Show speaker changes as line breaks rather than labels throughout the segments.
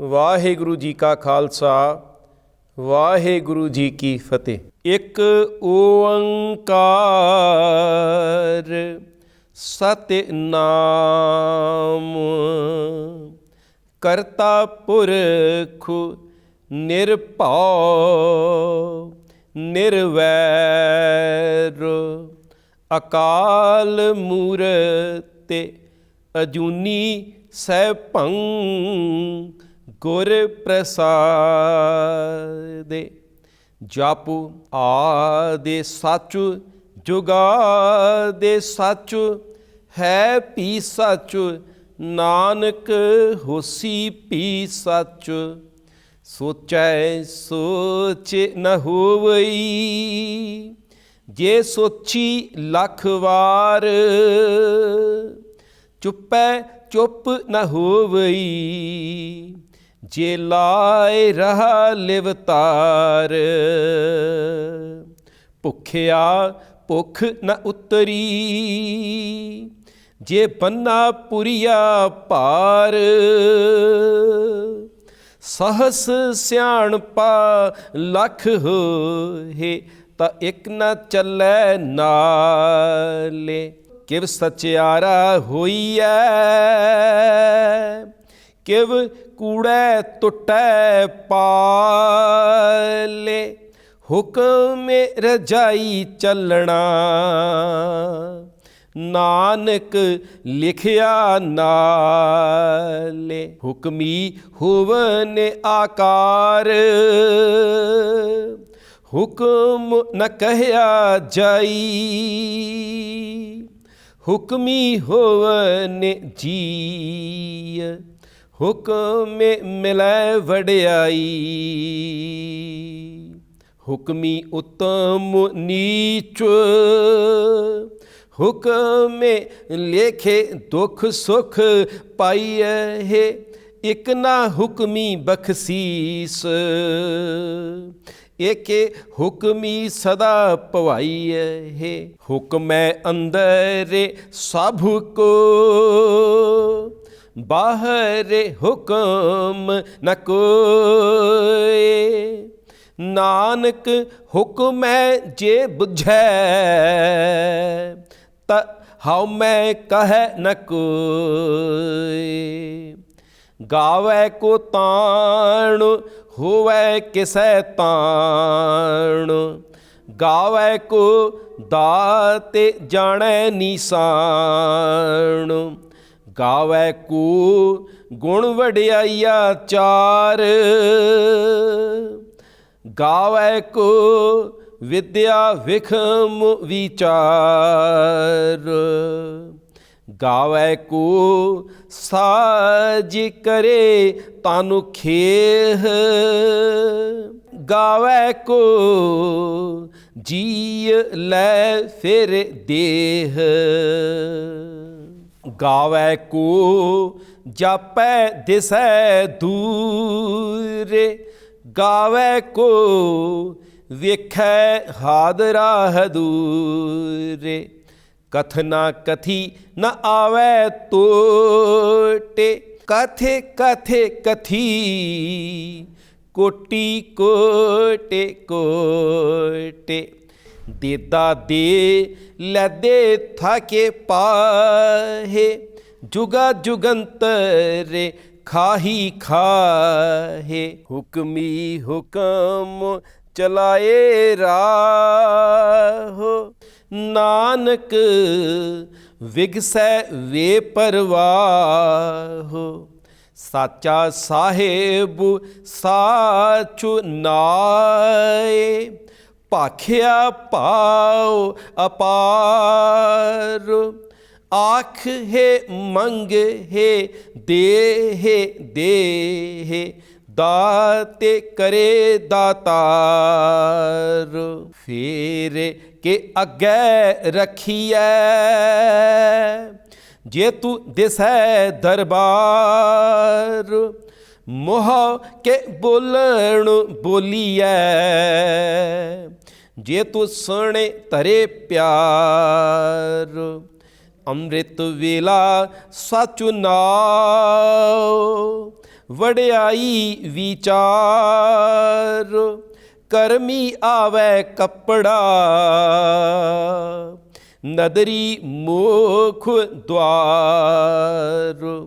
ਵਾਹਿਗੁਰੂ ਜੀ ਕਾ ਖਾਲਸਾ, ਵਾਹਿਗੁਰੂ ਜੀ ਕੀ ਫਤਿਹ। ਇੱਕ ਓੰਕਾਰ ਸਤਿਨਾਮ ਕਰਤਾ ਪੁਰਖ ਨਿਰਭਉ ਨਿਰਵੈਰ ਅਕਾਲ ਮੂਰਤ ਅਜੂਨੀ ਸੈਭੰ ਗੁਰ ਪ੍ਰਸਾਦਿ, ਜਪੁ ਆਦੇ ਸੱਚ ਜੁਗਾ ਦੇ ਸੱਚ, ਹੈ ਪੀ ਸੱਚ, ਨਾਨਕ ਹੋਸੀ ਪੀ ਸੱਚ। ਸੋਚੈ ਸੋਚ ਨ ਹੋਵਈ, ਜੇ ਸੋਚੀ ਲੱਖ ਵਾਰ, ਚੁੱਪੈ ਚੁੱਪ ਨ ਹੋਵਈ। ਜੇ ਲਾਇ ਰਹਾ ਲਿਵਤਾਰ ਭੁਖਿਆ ਭੁਖ ਨ ਉਤਰੀ। ਜੇ ਬੰਨਾ ਪੁਰੀਆ ਭਾਰ। ਸਹਸ ਸਿਆਣਪਾ ਲੱਖ ਹੋਏ, ਤਾਂ ਇੱਕ ਨਾ ਚੱਲੈ ਨਾਲੇ। ਕਿਵ ਸਚਿਆਰਾ ਹੋਈਐ? ਕਿਵ ਕੂੜੈ ਟੁੱਟੈ ਪਾਲੇ, ਹੁਕਮ ਰਜਾਈ ਚੱਲਣਾ। ਨਾਨਕ ਲਿਖਿਆ ਨਾਲੇ, ਹੁਕਮੀ ਹੋਵਨ ਆਕਾਰ। ਹੁਕਮ ਨ ਕਹਿਆ ਜਾਈ, ਹੁਕਮੀ ਹੋਵਨ ਜੀ ਹੁਕਮ ਮਿਲੈ ਵਡਿਆਈ। ਹੁਕਮੀ ਉਤਮ ਨੀਚ। ਹੁਕਮ ਲੇਖੇ ਦੁਖ ਸੁਖ ਪਾਈਐ ਹੈ, ਇਕ ਨਾ ਹੁਕਮੀ ਬਖਸੀਸ। ਏਕੇ ਹੁਕਮੀ ਸਦਾ ਭਵਾਈਐ ਹੈ, ਹੁਕਮੈ ਅੰਦਰ ਸਭ ਕੋ। ਬਾਹਰ ਹੁਕਮ ਨ ਕੋਏ ਨਾਨਕ ਹੁਕਮੈ ਜੇ ਬੁਝੈ, ਤ ਹਉ ਮੈਂ ਕਹੈ ਨ ਕੋਏ ਗਾਵੇ ਕੋ ਤਾਣ, ਹੋਵੇ ਕਿਸੈ ਤਾਣ। ਗਾਵੇ ਕੋ ਦਾਤੇ ਜਾਣੈ ਨੀਸਾਨ ਗਾਵੇ ਕੋ ਗੁਣ ਵਡਿਆਈਆ ਚਾਰ। ਗਾਵੇ ਕੋ ਵਿਦਿਆ ਵਿਖਮ ਵਿਚਾਰ। ਗਾਵੇ ਕੋ ਸਾਜ ਕਰੇ ਤਾਨੁ ਖੇਹ। ਗਾਵੇ ਕੋ ਜੀ ਲੈ ਫਿਰ ਦੇਹ। ਗਾਵੇ ਕੋ, ਜਾਪੈ ਦਿਸੈ ਦੂਰੇ। ਗਾਵੇ ਕੋ, ਵੇਖੈ ਹਾਦਰਾ ਹਦੂਰੇ। ਕਥਨਾ ਕਥੀ ਨ ਆਵੇ ਤੋਟੇ। ਕਥੇ ਕਥੇ ਕਥੀ ਕੋਟੀ ਕੋਟੇ ਕੋਟੇ। ਦੇਦਾ ਦੇ ਲੈਦੇ ਥਾਕੇ ਪਾਹੇ ਜੁਗਾ ਜੁਗੰਤਰੇ ਖਾਹੀ ਖਾਹੇ ਹੁਕਮੀ ਹੁਕਮ ਚਲਾਏ ਰਾਹੋ ਨਾਨਕ ਵਿਗਸੈ ਵੇ ਪਰਵਾਹੋ ਸਾਚਾ ਸਾਹਿਬ ਸਾਚੁ ਨਾਏ ਭਾਖਿਆ ਪਾਉ ਅਪਾਰ ਆਖ ਹੈ ਮੰਗ ਹੈ ਦੇਹ ਦੇਹ ਦਾਤੇ ਕਰੇ ਦਾਤਾਰ ਫੇਰ ਕੇ ਅੱਗੇ ਰਖੀਐ ਜੇ ਤੂੰ ਦਿਸੈ ਦਰਬਾਰ ਮੋਹ ਕੇ ਬੋਲਣ ਬੋਲੀਐ। ਜੇ ਤੂੰ ਸੁਣੇ ਤਰੇ ਪਿਆਰ, ਅੰਮ੍ਰਿਤ ਵੇਲਾ ਸਚ ਨਾਉ। ਵੜਿਆਈ ਵਿਚਾਰ, ਕਰਮੀ ਆਵੇ ਕੱਪੜਾ। ਨਦਰੀ ਮੋਖ ਦਵਾਰ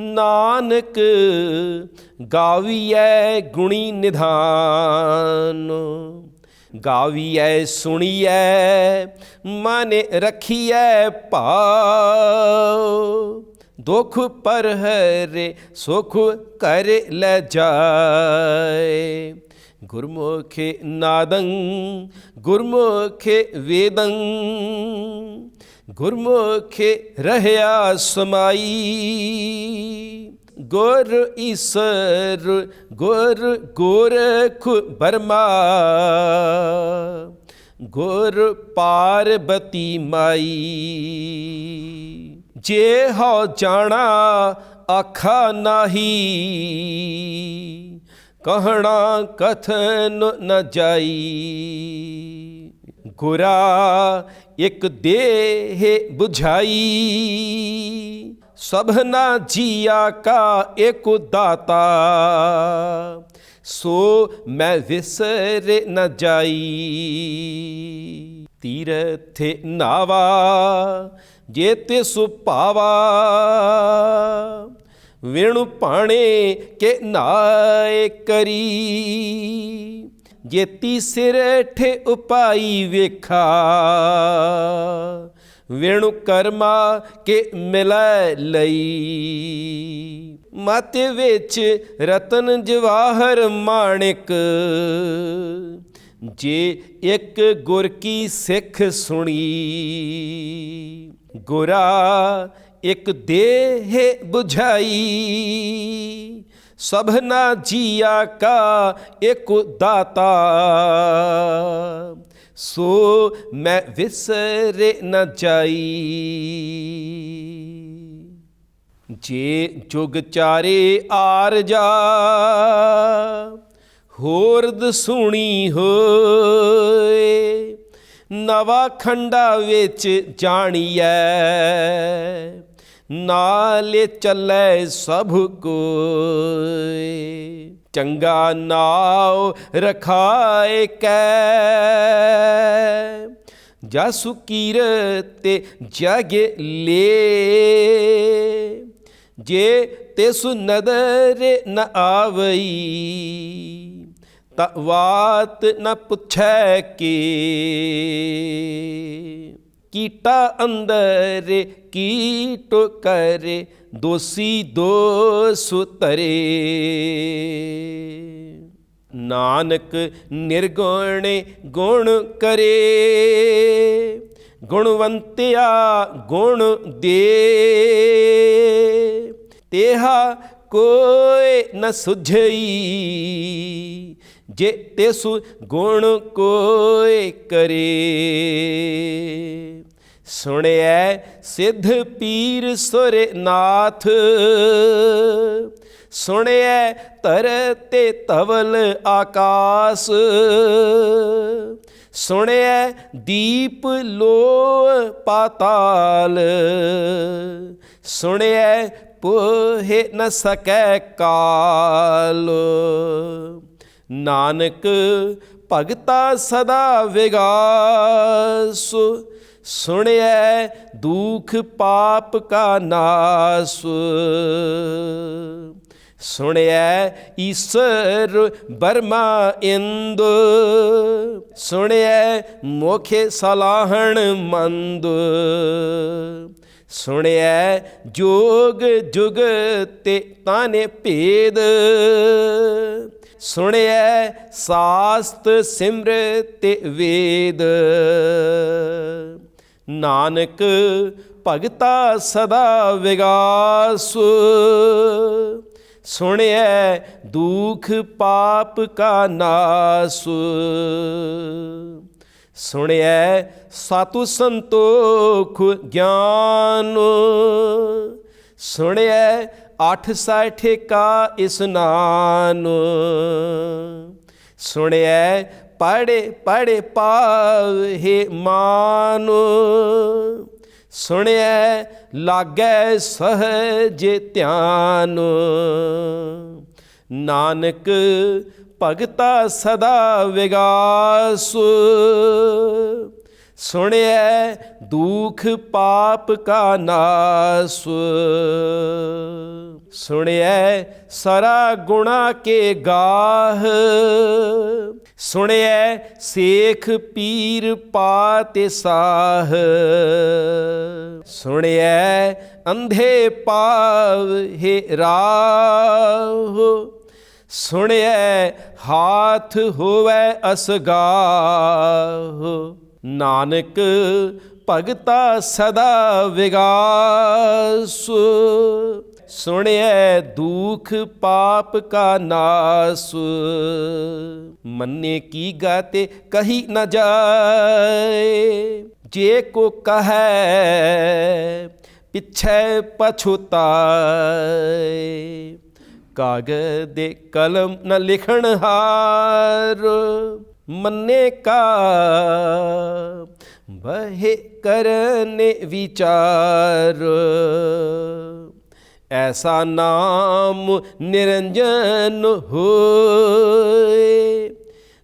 ਨਾਨਕ ਗਾਵੀਐ ਗੁਣੀ ਨਿਧਾਨ, ਗਾਵੀਐ ਸੁਣੀਐ, ਮਨ ਰਖੀਐ ਭਾਉ, ਦੁਖ ਪਰ ਹਰੇ ਸੁਖ ਕਰ ਲੈ ਜਾਏ। ਗੁਰਮੁਖੇ ਨਾਦੰ, ਗੁਰਮੁਖੇ ਵੇਦੰ ਗੁਰਮੁਖੇ ਰਹਿਆ ਸਮਾਈ। ਗੁਰ ਈਸਰ, ਗੁਰ ਗੋਰਖ ਬਰਮਾ ਗੁਰ ਪਾਰਬਤੀ ਮਾਈ। ਜੇ ਹੋ ਜਾਣਾ ਆਖਾ ਨਾਹੀ। ਕਹਿਣਾ ਕਥਨ ਨ ਜਾਈ। ਗੁਰਾ ਇੱਕ ਦੇਹ 부ਝਾਈ ਸਭਨਾ ਜੀਆ ਕਾ ਏਕ ਦਾਤਾ। ਸੋ ਮੈਂ ਵਿਸਰ ਨ ਜਾਈ। ਤੀਰਥੇ ਨਾਵਾ, ਜੇ ਤੇ ਸੁਭਾਵਾ ਵਿਣੁ ਪਾਣੇ ਕੇ ਨਾਏ ਕਰੀ। ਜੇਤੀ ਸਿਰ ਠੇ ਉਪਾਈ ਵੇਖਾ। ਵਿਣੁ ਕਰਮਾ ਕੇ ਮਿਲੈ ਲਈ। ਮਤ ਵਿੱਚ ਰਤਨ ਜਵਾਹਰ ਮਾਣਿਕ। ਜੇ ਇੱਕ ਗੁਰ ਕੀ ਸਿੱਖ ਸੁਣੀ, ਗੁਰਾ ਇੱਕ ਦੇਹ ਬੁਝਾਈ। ਸਭਨਾ ਜੀਆ ਕਾ ਇੱਕ ਦਾਤਾ। ਸੋ ਮੈਂ ਵਿਸਰੇ ਨਾ ਜਾਈ। ਜੇ ਜੁਗ ਚਾਰੇ ਆਰ ਜਾ ਹੋਰਦ ਸੁਣੀ ਹੋਏ, ਨਵਾ ਖੰਡਾ ਵਿੱਚ ਜਾਣੀਐ। ਨਾਲੇ ਚੱਲੇ ਸਭ ਕੋਏ ਚੰਗਾ ਨਾਉ ਰਖਾਏ ਕੈ। ਜਸੁ ਕੀਰਤੇ ਜਗ ਲੇ। ਜੇ ਤਿਸੁ ਨਦਰ ਨ ਆਵਈ, ਤਾ ਵਾਤ ਨ ਪੁੱਛੈ ਕੀ। ਕੀਟਾ ਅੰਦਰ, ਕੀਟ ਕਰੇ, ਦੋਸੀ ਦੋਸ ਤਰੇ ਨਾਨਕ ਨਿਰਗੁਣ ਗੁਣ ਕਰੇ, ਗੁਣਵੰਤਿਆ ਗੁਣ ਦੇ। ਤੇਹਾ ਕੋਈ ਨ ਸੁਝਈ, ਜੇ ਤਿਸੁ ਗੁਣ ਕੋਈ ਕਰੇ। ਸੁਣਿਐ ਸਿੱਧ ਪੀਰ ਸੁਰ ਨਾਥ। ਸੁਣਿਐ ਧਰਤੇ ਤਵਲ ਆਕਾਸ। ਸੁਣਿਐ ਦੀਪ ਲੋ ਪਾਤਾਲ। ਸੁਣਿਐ ਪੋਹਿ ਨ ਸਕੈ ਕਾਲ। ਨਾਨਕ ਭਗਤਾ ਸਦਾ ਵਿਗਾਸ। ਸੁਣਿਐ ਦੁਖ ਪਾਪ ਕਾ ਨਾਸ। ਸੁਣਿਐ ਈਸ਼ਰ ਬਰਮਾ ਇੰਦ। ਸੁਣਿਐ ਮੋਖੇ ਸਲਾਹਣ ਮੰਦ। ਸੁਣਿਐ ਜੋਗ ਜੁਗ ਤੇ ਤਾਨੇ ਭੇਦ। ਸੁਣਿਐ ਸਾਸਤ ਤੇ ਵੇਦ। ਨਾਨਕ ਭਗਤਾ ਸਦਾ ਵਿਗਾਸ। ਸੁਣਿਐ ਦੁਖ ਪਾਪ ਕਾ ਨਾਸ। ਸੁਣਿਐ ਸਾਤੂ ਸੰਤੋਖ ਗਿਆਨ। ਸੁਣਿਐ ਅੱਠ ਸਾਠੇ ਕਾ ਇਸਨਾਨ ਸੁਣਿਐ ਪੜੇ ਪੜੇ ਪਾਵੇ ਮਾਨ। ਸੁਣਿਐ, ਲਾਗੈ ਸਹਜ ਧਿਆਨ। ਨਾਨਕ ਭਗਤਾ ਸਦਾ ਵਿਗਾਸ। ਸੁਣਿਐ, ਦੁਖ ਪਾਪ ਕਾ ਨਾਸ। ਸੁਣਿਐ ਸਰਾ ਗੁਣਾ ਕੇ ਗਾਹ। ਸੁਣਿਐ ਸੇਖ ਪੀਰ ਪਾਤੇ ਸਾਹ। ਸੁਣਿਐ ਅੰਧੇ ਪਾਵ ਰਾਹ। ਸੁਣਿਐ ਹਾਥ ਹੋਵੇ ਅਸਗਾਹ। ਨਾਨਕ ਭਗਤਾ ਸਦਾ ਵਿਗਾਸ। ਸੁਣਿਐ ਦੁਖ ਪਾਪ ਕਾ ਨਾਸ। ਮੰਨੇ ਕੀ ਗਾਤੇ ਕਹੀ ਨਾ ਜਾਏ। ਜੇ ਕੋ ਕਹੈ, ਪਿਛੈ ਪਛੁਤਾਏ ਕਾਗਜ਼ ਦੇ ਕਲਮ ਨ ਲਿਖਣ ਹਾਰ। ਮੰਨੇ ਕਾ ਬਹਿ ਕਰਨੇ ਵਿਚਾਰ। ਐਸਾ ਨਾਮ ਨਿਰੰਜਨ ਹੋਏ।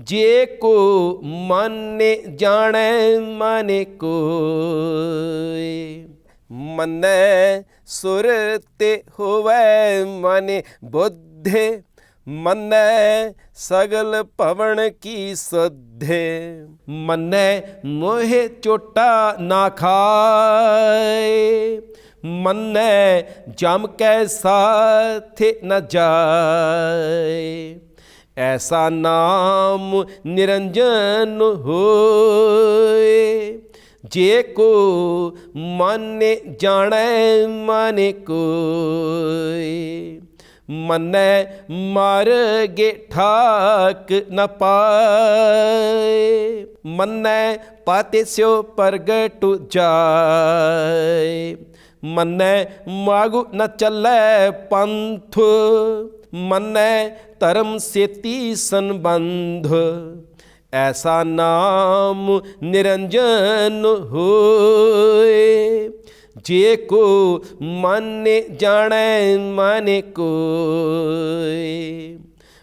ਜੇ ਕੋ ਮਨੇ ਜਾਣੈ, ਮਨੇ ਕੋਏ। ਮਨੈ ਸੁਰਤੇ ਹੋਵੈ ਮਨੇ ਬੁੱਧੇ। ਮਨੈ ਸਗਲ ਭਵਨ ਕੀ ਸਧੇ। ਮਨੈ ਮੋਹਿ ਚੋਟਾ ਨਾ ਖਾਏ। ਮਨੈ ਜਮ ਕੈ ਸਾਥੇ ਨ ਜਾਏ। ਐਸਾ ਨਾਮ ਨਿਰੰਜਨ ਹੋਏ। ਜੇ ਕੋ ਮਨੇ ਜਾਣੈ, ਮਨੇ ਕੋਏ। ਮਨੈ ਮਰ ਗੇ ਠਾਕ ਨ ਪਾਏ। ਮਨੈ ਪਾਤੇ ਸਿਓ ਪ੍ਰਗਟ ਜਾਏ। ਮਨੈ ਮਾਗੂ ਨ ਚੱਲੈ ਪੰਥ, ਮਨੈ ਧਰਮ ਸੇਤੀ ਸੰਬੰਧ। ਐਸਾ ਨਾਮ ਨਿਰੰਜਨ ਹੋਏ, ਜੇ ਕੋ ਮੰਨੇ ਜਾਣੈ, ਮਨੇ ਕੋਏ।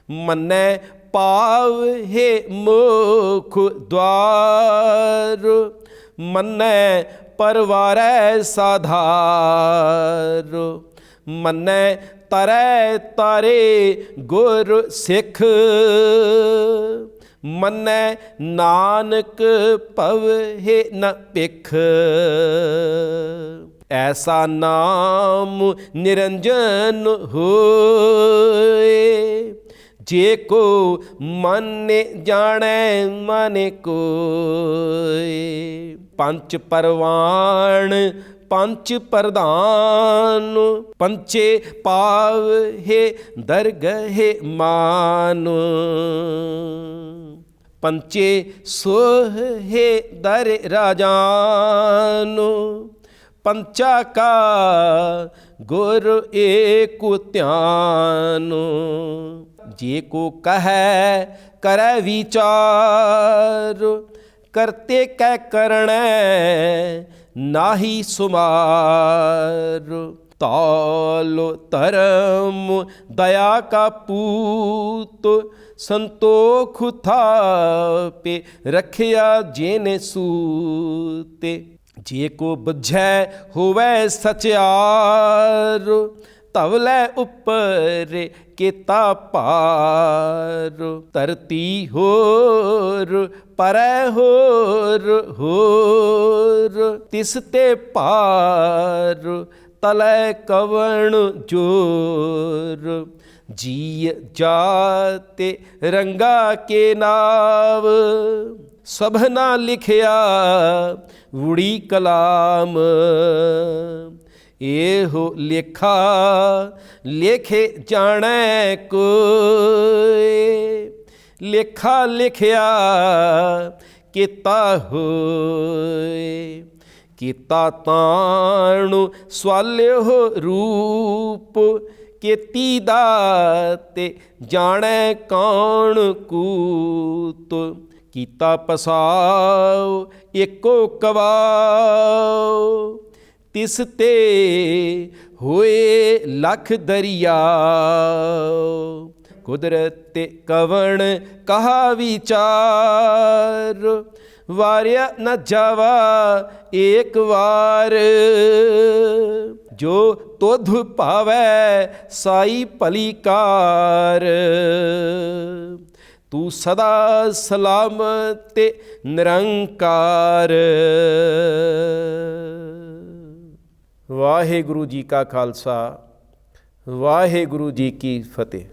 ਮੰਨੈ ਪਾਵ ਹੈ ਮੁਖ ਦਵਾਰ ਮਨੈ ਪਰਵਾਰੈ ਸਾਧਾਰ। ਮਨੈ ਤਰੈ ਤਾਰੇ ਗੁਰ ਸਿੱਖ। ਮੰਨੈ ਨਾਨਕ ਭਵਹਿ ਨ ਭਿਖ। ਐਸਾ ਨਾਮ ਨਿਰੰਜਨ ਹੋਏ। ਜੇ ਕੋ ਮਨੇ ਜਾਣੈ, ਮਨੇ ਕੋਏ ਪੰਚ ਪਰਵਾਣ ਪੰਚ ਪ੍ਰਧਾਨ ਪੰਚੇ ਪਾਵਹਿ ਦਰਗਹਿ ਮਾਨ। ਪੰਚੇ ਸੋਹੇ ਦਰ ਰਾਜਾਨ। ਪੰਚਾ ਕਾ ਗੁਰ ਏਕੁ ਧਿਆਨ। ਜੇ ਕੋ ਕਹੈ, ਕਰੈ ਵਿਚਾਰ। ਕਰਤੇ ਕੈ ਕਰਣੈ, ਨਾਹੀ ਸੁਮਾਰ। ਤਾਲੋ ਧਰਮ, ਦਇਆ ਕਾ ਪੂਤ। ਸੰਤੋਖ ਥਾਪੇ, ਰਖਿਆ ਜੇਨੇ ਸੂਤੇ। ਜੇ ਕੋ ਬੁਝੈ ਹੋਵੇ ਸਚਿਆਰ ਤਵਲੇ ਉੱਪਰ ਕੀਤਾ ਪਾਰ ਧਰਤੀ ਹੋਰ, ਪਰੈ ਹੋਰ ਹੋਰ, ਤਿਸ ਤੇ ਭਾਰ, ਤਲੈ ਕਵਣ ਜੋਰ। ਜੀ ਜਾਤੇ ਰੰਗਾ ਕੇ ਨਾਵ। ਸਭਨਾ ਲਿਖਿਆ ਵੁੜੀ ਕਲਾਮ। ਇਹੋ ਲੇਖਾ ਲੇਖੇ ਜਾਣੈ ਕੋਏ ਲੇਖਾ ਲਿਖਿਆ ਕੀਤਾ ਹੋਏ। ਕੀਤਾ ਤਾਣੁ ਸਵਾਲਿਓ ਰੂਪ। ਕੀਤੀ ਦਾ ਤੇ ਜਾਣੈ ਕੌਣ ਕੂਤ। ਕੀਤਾ ਪਸਾਉ ਏਕੋ ਕਵਾਉ। ਤਿਸ ਤੇ ਹੋਏ ਲਖ ਦਰਿਆ ਕੁਦਰਤ ਤੇ ਕਵਣ ਕਹਾ ਵਿਚਾਰ। ਵਾਰਿਆ ਨ ਜਾਵਾ ਏਕ ਵਾਰ। ਜੋ ਤੁਧ ਭਾਵੈ ਸਾਈ ਭਲੀ ਕਾਰ। ਤੂੰ ਸਦਾ ਸਲਾਮਤ ਤੇ ਨਿਰੰਕਾਰ। ਵਾਹਿਗੁਰੂ ਜੀ ਕਾ ਖਾਲਸਾ ਵਾਹਿਗੁਰੂ ਜੀ ਕੀ ਫਤਿਹ।